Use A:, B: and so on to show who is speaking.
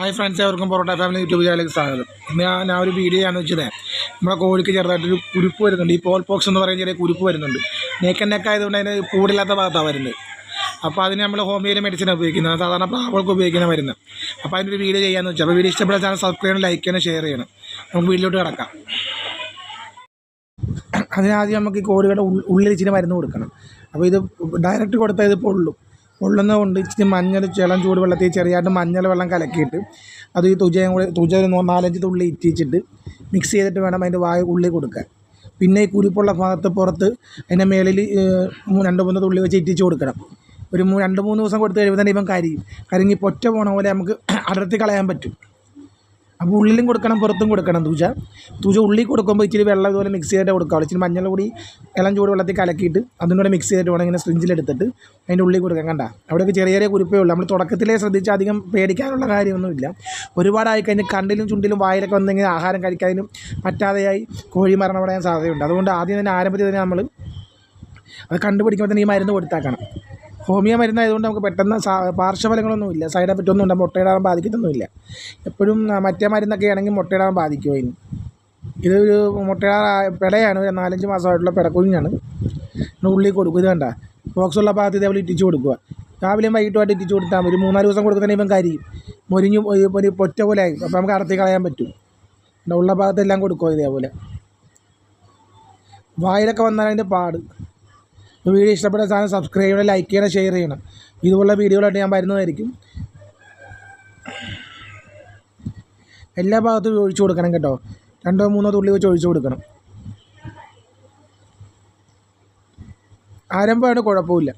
A: Hi friends അവർക്കും parotta family YouTube ചാനലിലേക്ക് സ്വാഗതം. ഇന്ന് ഞാൻ ഞാൻ ഒരു വീഡിയോ ആണ് വെച്ചത്. നമ്മുടെ കോഴിക്ക് ചെറുതായിട്ടൊരു കുരുപ്പ് വരുന്നുണ്ട്. ഈ പോൾ പോക്സ് എന്ന് പറയുന്ന ചെറിയ കുരുപ്പ് വരുന്നുണ്ട്. നേക്കൻ നെക്കായതുകൊണ്ട് അതിന് കൂടില്ലാത്ത ഭാഗത്താണ് വരുന്നത്. അപ്പോൾ അതിന് നമ്മൾ ഹോമിയോ മെഡിസിൻ ഉപയോഗിക്കുന്നത്. സാധാരണ പ്രാവുകൾക്ക് ഉപയോഗിക്കുന്ന മരുന്ന്. അപ്പോൾ അതിന്റെ ഒരു വീഡിയോ ചെയ്യാമെന്ന് വെച്ചാൽ അപ്പോൾ വീഡിയോ ഇഷ്ടപ്പെട്ട ചാനൽ സബ്സ്ക്രൈബ് ചെയ്യണം ലൈക്ക് ചെയ്യണം ഷെയർ ചെയ്യണം. നമുക്ക് വീട്ടിലോട്ട് കിടക്കാം. അതിനാദ്യം നമുക്ക് ഈ കോഴികളുടെ ഉള്ളിൽ ഇച്ചിരി മരുന്ന് കൊടുക്കണം. അപ്പോൾ ഇത് ഡയറക്റ്റ് കൊടുത്താൽ ഇത് പൊള്ളും പൊള്ളുന്നത് കൊണ്ട് ഇച്ചിരി മഞ്ഞൾ ചിളം ചൂട് വെള്ളത്തിൽ ചെറിയായിട്ട് മഞ്ഞൾ വെള്ളം കലക്കിയിട്ട് അത് ഈ തുജയും കൂടി തുജ ഒരു നാലഞ്ച് തുള്ളി ഇറ്റിച്ചിട്ട് മിക്സ് ചെയ്തിട്ട് വേണം അതിന്റെ വായ ഉള്ളിൽ കൊടുക്കാൻ. പിന്നെ ഈ കുരുപ്പുള്ള ഭാഗത്ത് പുറത്ത് അതിന്റെ മേളിൽ രണ്ട് മൂന്ന് തുള്ളി വെച്ച് ഇറ്റിച്ച് കൊടുക്കണം. ഒരു രണ്ട് മൂന്ന് ദിവസം കൊടുത്ത് കഴിയുമ്പോൾ തന്നെ ഇവൻ കരിയും. കരിഞ്ഞ് പൊറ്റ പോണ പോലെ നമുക്ക് അടർത്തി കളയാൻ പറ്റും. അപ്പോൾ ഉള്ളിലും കൊടുക്കണം പുറത്തും കൊടുക്കണം തൂജ. തൂജ ഉള്ളിൽ കൊടുക്കുമ്പോൾ ഇച്ചിരി വെള്ളം ഇതുപോലെ മിക്സ് ചെയ്തിട്ട് കൊടുക്കാം ഇച്ചിരി മഞ്ഞൾ കൂടി ഇളം ചൂട് വെള്ളത്തിൽ കലക്കിയിട്ട് അതിനൂടെ മിക്സ് ചെയ്തിട്ട് വേണം ഇങ്ങനെ സ്ട്രിഞ്ചിലെടുത്തിട്ട് അതിന്റെ ഉള്ളിൽ കൊടുക്കാൻ കണ്ട? അവിടെയൊക്കെ ചെറിയ ചെറിയ കുരുപ്പേ ഉള്ളൂ. നമ്മൾ തുടക്കത്തിലേ ശ്രദ്ധിച്ച് അധികം പേടിക്കാനുള്ള കാര്യമൊന്നുമില്ല ഒരുപാടായി കഴിഞ്ഞ് കണ്ടിലും ചുണ്ടിലും വായിലൊക്കെ വന്നെങ്കിൽ ആഹാരം കഴിക്കാനും പറ്റാതെയായി കോഴി മരണപ്പെടാൻ സാധ്യതയുണ്ട്. അതുകൊണ്ട് ആദ്യം തന്നെ ആരംഭത്തിൽ തന്നെ നമ്മൾ അത് കണ്ടുപിടിക്കുമ്പോൾ തന്നെ ഈ മരുന്ന് കൊടുത്താക്കണം. ഹോമിയോ മരുന്നായതുകൊണ്ട് നമുക്ക് പെട്ടെന്ന് പാർശ്വഫലങ്ങളൊന്നും ഇല്ല സൈഡ് എഫക്റ്റ് ഒന്നും ഉണ്ട് മുട്ടയിടാൻ ബാധിക്കത്തൊന്നുമില്ല. എപ്പോഴും മറ്റേ മരുന്നൊക്കെ ആണെങ്കിൽ മുട്ടയിടാൻ ബാധിക്കുമോ ഇനി? ഇതൊരു മുട്ടയിടാ പിടയാണ്. ഒരു നാലഞ്ച് മാസമായിട്ടുള്ള പിടക്കുഞ്ഞാണ് ഉള്ളിൽ കൊടുക്കുക കണ്ട ബോക്സ് ഉള്ള ഭാഗത്ത് ഇതേപോലെ ഇറ്റിച്ച് കൊടുക്കുക രാവിലെയും വൈകിട്ടുമായിട്ട് ഇറ്റിച്ച് കൊടുത്താൽ ഒരു മൂന്നാൽ ദിവസം കൊടുക്കുന്നതിന് ഇപ്പം കരിയും. മൊരിഞ്ഞു ഒരു പൊറ്റ പോലെ ആയി. അപ്പോൾ നമുക്ക് അടത്തി കളയാൻ പറ്റും. ഉള്ള ഭാഗത്തെല്ലാം കൊടുക്കുക ഇതേപോലെ. വായിലൊക്കെ വന്നാൽ അതിന്റെ പാട്. വീഡിയോ ഇഷ്ടപ്പെട്ട സാധനം സബ്സ്ക്രൈബ് ചെയ്യണം ലൈക്ക് ചെയ്യണം ഷെയർ ചെയ്യണം. ഇതുപോലുള്ള വീഡിയോകളായിട്ട് ഞാൻ വരുന്നതായിരിക്കും. എല്ലാ ഭാഗത്തും ഒഴിച്ചു കൊടുക്കണം കേട്ടോ. രണ്ടോ മൂന്നോ തുള്ളി വെച്ച് ഒഴിച്ചു കൊടുക്കണം. ആരംഭമാണ് കുഴപ്പമില്ല.